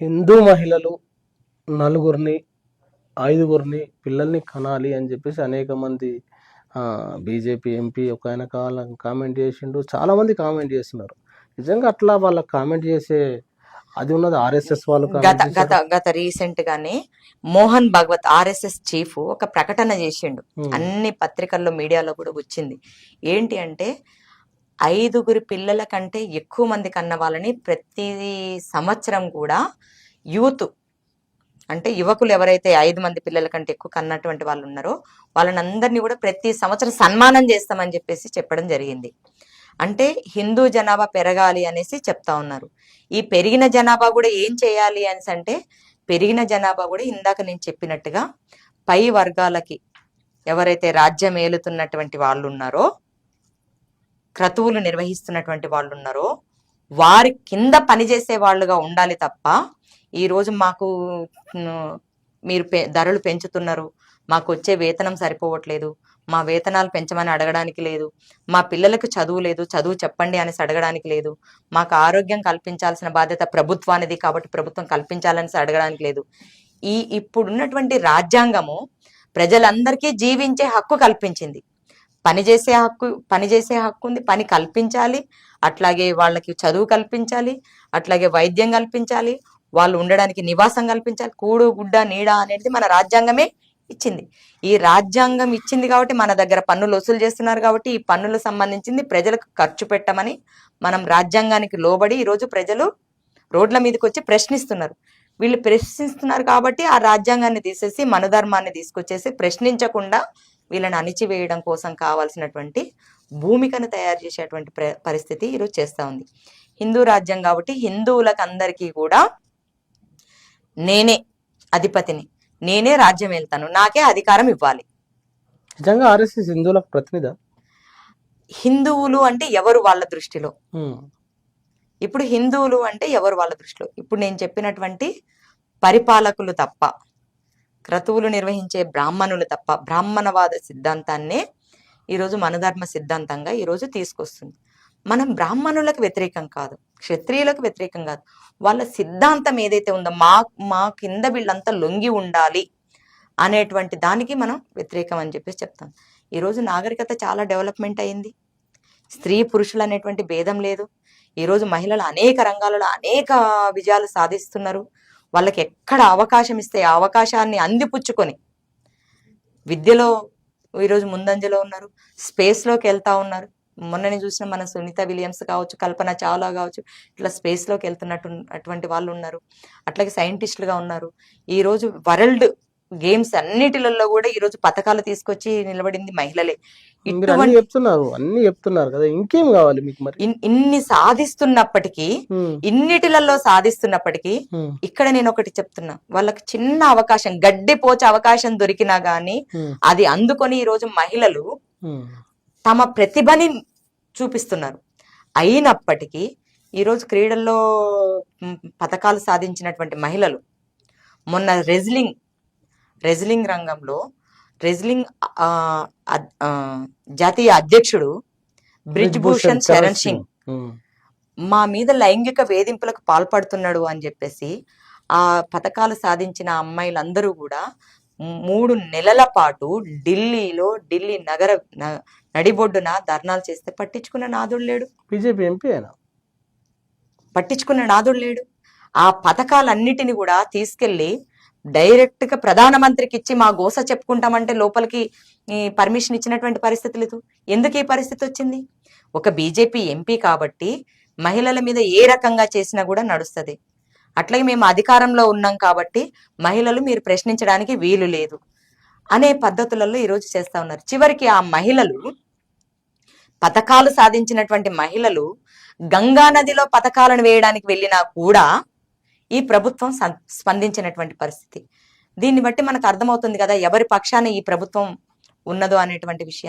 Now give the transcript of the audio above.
హిందూ మహిళలు నలుగురిని ఐదుగురిని పిల్లల్ని కనాలి అని చెప్పేసి అనేక మంది బీజేపీ ఎంపీ ఒక ఆయన కావాల కామెంట్ చేసిండు చాలా మంది కామెంట్ చేస్తున్నారు నిజంగా అట్లా వాళ్ళ కామెంట్ చేసే అది ఉన్నది ఆర్ఎస్ఎస్ వాళ్ళు గత. గత గత రీసెంట్ గానే మోహన్ భగవత్ ఆర్ఎస్ఎస్ చీఫ్ ఒక ప్రకటన చేసిండు. అన్ని పత్రికల్లో మీడియాలో కూడా వచ్చింది ఏంటి అంటే ఐదుగురు పిల్లల కంటే ఎక్కువ మంది కన్న వాళ్ళని ప్రతి సంవత్సరం కూడా యూత్ అంటే యువకులు ఎవరైతే ఐదు మంది పిల్లల కంటే ఎక్కువ కన్నటువంటి వాళ్ళు ఉన్నారో వాళ్ళని అందరినీ కూడా ప్రతి సంవత్సరం సన్మానం చేస్తామని చెప్పేసి చెప్పడం జరిగింది. అంటే హిందూ జనాభా పెరగాలి అనేసి చెప్తా ఉన్నారు. ఈ పెరిగిన జనాభా కూడా ఏం చేయాలి అనేసి అంటే పెరిగిన జనాభా కూడా ఇందాక నేను చెప్పినట్టుగా పై వర్గాలకి ఎవరైతే రాజ్యం ఏలుతున్నటువంటి వాళ్ళు ఉన్నారో క్రతువులు నిర్వహిస్తున్నటువంటి వాళ్ళు ఉన్నారో వారి కింద పనిచేసే వాళ్ళుగా ఉండాలి తప్ప ఈరోజు మాకు మీరు పె ధరలు పెంచుతున్నారు. మాకు వచ్చే వేతనం సరిపోవట్లేదు. మా వేతనాలు పెంచమని అడగడానికి లేదు. మా పిల్లలకు చదువు లేదు. చదువు చెప్పండి అనేసి అడగడానికి లేదు. మాకు ఆరోగ్యం కల్పించాల్సిన బాధ్యత ప్రభుత్వానిది కాబట్టి ప్రభుత్వం కల్పించాలనేసి అడగడానికి లేదు. ఈ ఇప్పుడున్నటువంటి రాజ్యాంగము ప్రజలందరికీ జీవించే హక్కు కల్పించింది. పని చేసే హక్కు పని చేసే హక్కు ఉంది. పని కల్పించాలి. అట్లాగే వాళ్ళకి చదువు కల్పించాలి. అట్లాగే వైద్యం కల్పించాలి. వాళ్ళు ఉండడానికి నివాసం కల్పించాలి. కూడు గుడ్డ నీడ అనేది మన రాజ్యాంగమే ఇచ్చింది. ఈ రాజ్యాంగం ఇచ్చింది కాబట్టి మన దగ్గర పన్నులు వసూలు చేస్తున్నారు కాబట్టి ఈ పన్నులకు సంబంధించింది ప్రజలకు ఖర్చు పెట్టమని మనం రాజ్యాంగానికి లోబడి ఈరోజు ప్రజలు రోడ్ల మీదకి వచ్చి ప్రశ్నిస్తున్నారు. వీళ్ళు ప్రశ్నిస్తున్నారు కాబట్టి ఆ రాజ్యాంగాన్ని తీసేసి మనధర్మాన్ని తీసుకొచ్చేసి ప్రశ్నించకుండా వీళ్ళని అణిచివేయడం కోసం కావాల్సినటువంటి భూమికను తయారు చేసేటువంటి ప్ర- పరిస్థితి ఈరోజు చేస్తూ ఉంది. హిందూ రాజ్యం కాబట్టి హిందువులకు అందరికీ కూడా నేనే అధిపతిని నేనే రాజ్యం వెళ్తాను నాకే అధికారం ఇవ్వాలి. నిజంగా ఆర్ఎస్ఎస్ హిందువులకు ప్రతినిధి? హిందువులు అంటే ఎవరు వాళ్ళ దృష్టిలో? ఇప్పుడు హిందువులు అంటే ఎవరు వాళ్ళ దృష్టిలో? ఇప్పుడు నేను చెప్పినటువంటి పరిపాలకులు తప్ప క్రతువులు నిర్వహించే బ్రాహ్మణులు తప్ప బ్రాహ్మణవాద సిద్ధాంతాన్నే ఈరోజు మనధర్మ సిద్ధాంతంగా ఈరోజు తీసుకొస్తుంది. మనం బ్రాహ్మణులకు వ్యతిరేకం కాదు క్షత్రియులకు వ్యతిరేకం కాదు. వాళ్ళ సిద్ధాంతం ఏదైతే ఉందో మా మా కింద వీళ్ళంతా లొంగి ఉండాలి అనేటువంటి దానికి మనం వ్యతిరేకం అని చెప్పేసి చెప్తాం. ఈరోజు నాగరికత చాలా డెవలప్మెంట్ అయింది. స్త్రీ పురుషులు అనేటువంటి భేదం లేదు. ఈరోజు మహిళలు అనేక రంగాలలో అనేక విజయాలు సాధిస్తున్నారు. వాళ్ళకి ఎక్కడ అవకాశం ఇస్తే ఆ అవకాశాన్ని అందిపుచ్చుకొని విద్యలో ఈరోజు ముందంజలో ఉన్నారు స్పేస్లోకి వెళ్తా ఉన్నారు. మొన్ననే చూసిన మన సునీత విలియమ్స్ కావచ్చు కల్పన చావ్లా కావచ్చు ఇట్లా స్పేస్లోకి వెళ్తున్నట్టు అటువంటి వాళ్ళు ఉన్నారు. అట్లాగే సైంటిస్టులుగా ఉన్నారు. ఈరోజు వరల్డ్ గేమ్స్ అన్నిటిలలో కూడా ఈరోజు పథకాలు తీసుకొచ్చి నిలబడింది మహిళలే. ఇటువంటి చెప్తున్నారు అన్ని చెప్తున్నారు కదా ఇంకేం కావాలి మీకు మరి? ఇన్- ఇన్ని సాధిస్తున్నప్పటికీ ఇన్నిటిలలో సాధిస్తున్నప్పటికీ ఇక్కడ నేను ఒకటి చెప్తున్నా వాళ్ళకి చిన్న అవకాశం గడ్డి పోచే అవకాశం దొరికినా గానీ అది అందుకొని ఈ రోజు మహిళలు తమ ప్రతిభని చూపిస్తున్నారు. అయినప్పటికీ ఈరోజు క్రీడల్లో పథకాలు సాధించినటువంటి మహిళలు మొన్న రెజ్లింగ్ రెజ్లింగ్ రంగంలో రెజ్లింగ్ జాతీయ అధ్యక్షుడు బ్రిజ్ భూషణ్ శరణ్ సింగ్. మా మీద లైంగిక వేధింపులకు పాల్పడుతున్నాడు అని చెప్పేసి ఆ పథకాలు సాధించిన అమ్మాయిలందరూ కూడా మూడు నెలల పాటు ఢిల్లీలో ఢిల్లీ నగర నడిబొడ్డున ధర్నాలు చేస్తే పట్టించుకున్న నాదుడు లేడు. బీజేపీ ఎంపీ ఆయన పట్టించుకున్న నాదుడు లేడు. ఆ పథకాలన్నిటిని కూడా తీసుకెళ్ళి డైరెక్ట్గా ప్రధానమంత్రికి ఇచ్చి మా గోస చెప్పుకుంటామంటే లోపలికి పర్మిషన్ ఇచ్చినటువంటి పరిస్థితి లేదు ఎందుకు ఈ పరిస్థితి వచ్చింది? ఒక బీజేపీ ఎంపీ కాబట్టి మహిళల మీద ఏ రకంగా చేసినా కూడా నడుస్తుంది. అట్లాగే మేము అధికారంలో ఉన్నాం కాబట్టి మహిళలు మీరు ప్రశ్నించడానికి వీలు లేదు అనే పద్ధతులలో ఈరోజు చేస్తా ఉన్నారు. చివరికి ఆ మహిళలు పథకాలు సాధించినటువంటి మహిళలు గంగా నదిలో పథకాలను వేయడానికి వెళ్ళినా కూడా ఈ ప్రభుత్వం స్పందించినటువంటి పరిస్థితి. దీన్ని బట్టి మనకు అర్థమవుతుంది కదా ఎవరి పక్షాన ఈ ప్రభుత్వం ఉన్నదో అనేటువంటి విషయాన్ని.